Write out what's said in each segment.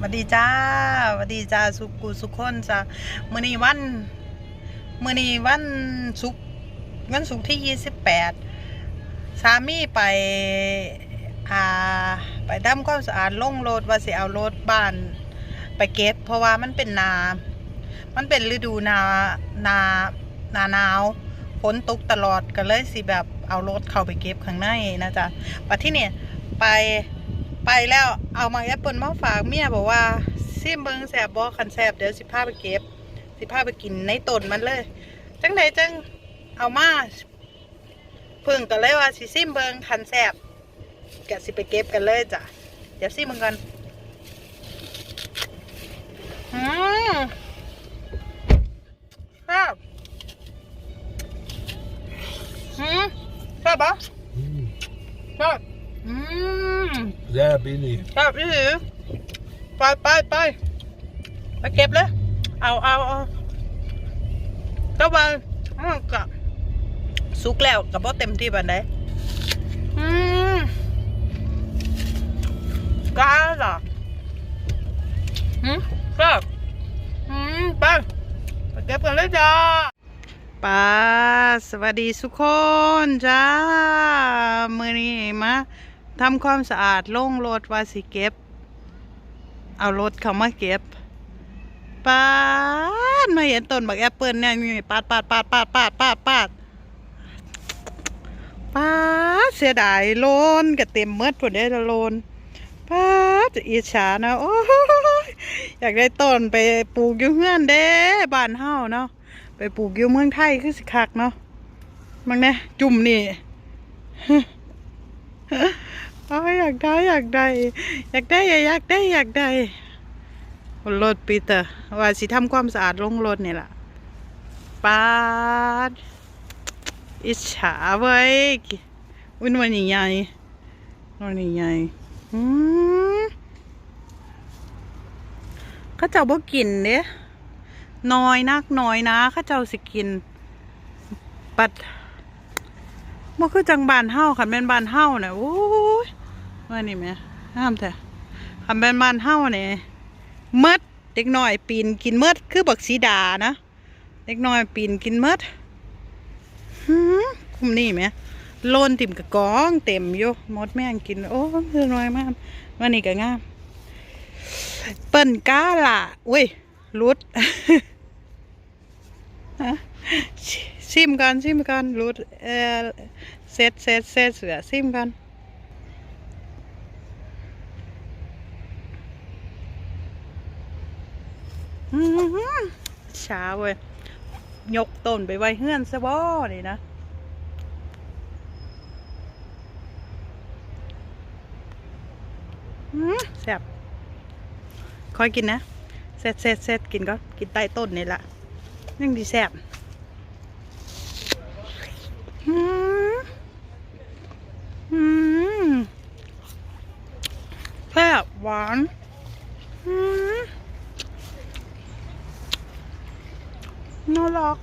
สวัสดีจ้าสวัสดีจ้าสุกุสุขคนจ้ามื้อนี้วันมื้อนี้วันศุกวันศุกร์ที่28สามีไปอ่าไปทำความสะอาดลงรถว่าสิเอารถบ้านไปเก็บเพราะว่ามันเป็นนา มันเป็นฤดูนานานาหนาวฝนตกตลอดก็เลยสิแบบเอารถเข้าไปเก็บข้างในนะจ๊ะปัที่เนี่ยไป ไปแล้วเอามาแอปเปิลมาฝากเมียบอกว่าซิมเบิงแสบบ่คันแสบเดี๋ยวสิพาไปเก็บ สิพาไปกินในต้นมันเลย จังใดจังเอามาเพิ่งก็เลยว่าสิซิมเบิงคันแสบกะสิไปเก็บกันเลยจ้ะเดี๋ยวซิมเบิงกันอืมครับอืมครับปะ Mm. ครับ อืม Sehr billig. ครับพี่หือไปไปไปไปเก็บเลย เอาเอาเอาก็ว่าอ้าวกับสุกแล้วกับบ่เต็มที่บันไดอืมกล้าเหรออืมครับอืมไปไปเก็บกันเลยจ้าป้าสวัสดีทุกคนจ้า มือนี้มา ทำความสะอาดโล่งรถว่าสิเก็บ เอารถเขามาเก็บปาดมาเห็นต้นบักแอปเปิลเนี่ยนี่ปาดปาดปาดปาดปาดปาดปาดปาดเสียดายโลนก็เต็มเมดผลได้โลนปาดจะอิจฉานะโอ้ยอยากได้ต้นไปปลูกอยู่เฮือนเด้บ้านเฮาเนาะไปปลูกอยู่เมืองไทยคือสิคักเนาะมังเนี่ยจุ่มนี่ โอ้ยอยากได้อยากได้ อยากได้อยากได้อยากได้รถปีเตอร์ว่าสิทำความสะอาดลงรถนี่ล่ะปาดอิจฉาเว้ยวันวันนี้ใหญ่วันนี้ใหญ่อืมข้าเจ้าบ่กินเด้น้อยนักน้อยนะข้าเจ้าสิกิน ปัดบ่คือจังบานเฮาคันแม่นบานเฮาน่ะโอ้ ว่านี่แหมห้ามแท้คันแม่นบ้านเฮานี่เมดเด็กน้อยปีนกินมดคือบักสีดานะเด็กน้อยปีนกินมดหืมคุ้มนี่แหมโลนติ่มกะกองเต็มอยู่มดแม่งกิน โอ้คือน้อยมากวันนี้ก็งามเปิ้นกาล่ะอุ้ยรุดฮะซิมกันซิมกันรุดเออเซตเซตเซตเสือซิมกันอื้อหือ ช้าเว้ย ยกต้นไปไว้เฮือนซะบ่นี่นะแซ่บคอยกินนะเซตเซตเซตกินก็กินใต้ต้นนี่แหละยังดีแซ่บอืมอืมแซ่บหวานอืม น่ารัก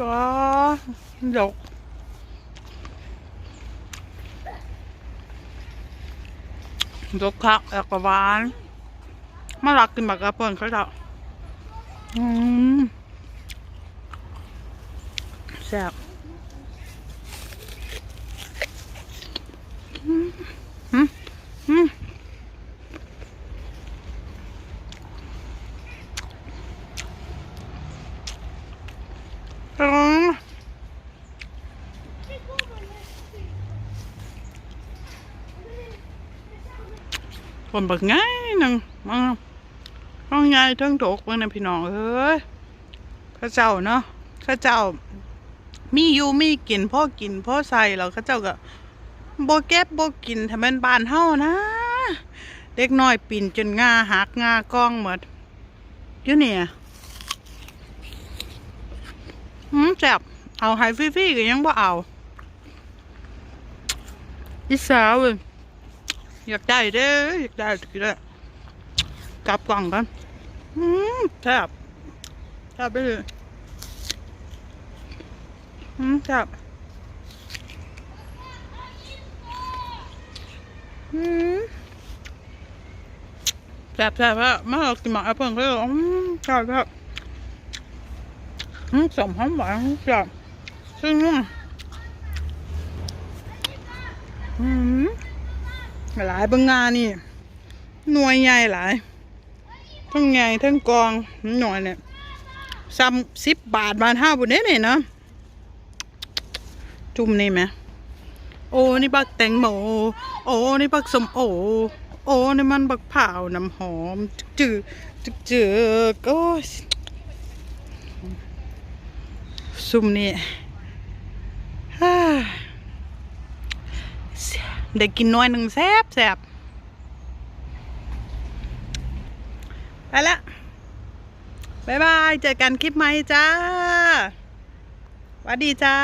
ก็ดกดกคักแล้วก็หวานมาลักกินแบักระเปิลเขาจะอืมแซ่บอืมอืมอืมอืม คนบักง่ายนึงมาห้องใหญ่ทั้งตกเมื่อนะพี่น้องเอ้ยข้าเจ้าเนาะข้าเจ้า มีอยู่มีกินพ่อกินพ่อใส่แล้วข้าเจ้าก็โบ่เก็บบ่กินทำเป็นบานเฮานะ เด็กน้อยปีนจนงาหักงากล้องหมดอยู่เนี่ยอืมแซ่บเอาให้ฟรีๆก็ยังบ่เอาอีสาวเว้ย อยากได้เด้ออยากได้กินด้กลับกล่องกันอืมแซ่บแซ่บไปเลยอืมแซ่บอืมแซ่บแซ่บแซ่บมากกินหมากแอปเปิ้ลเลยอืมแซ่บแซ่บอืมสมหอมหวานแซ่บซึ่งอืม หลายบางงานนี่ หน่วยใหญ่หลาย ทั้งใหญ่ทั้งกองหน่วยเนี่ยซ้ำสิบบาทบาทห้าบุญเด้เนี่ยนะจุ่มนี่ไหมโอ้นี่บักแตงโม โอ้นี่บักสมโอ โอ้นี่มันบักเผาน้ำหอมจืดจืดจืดโอ้ยซุ่มนี่ฮ่า ได้กินน้อยหนึ่งแซบแซบไปละบายบาย เจอกันคลิปใหม่จ้าวัสดีจ้า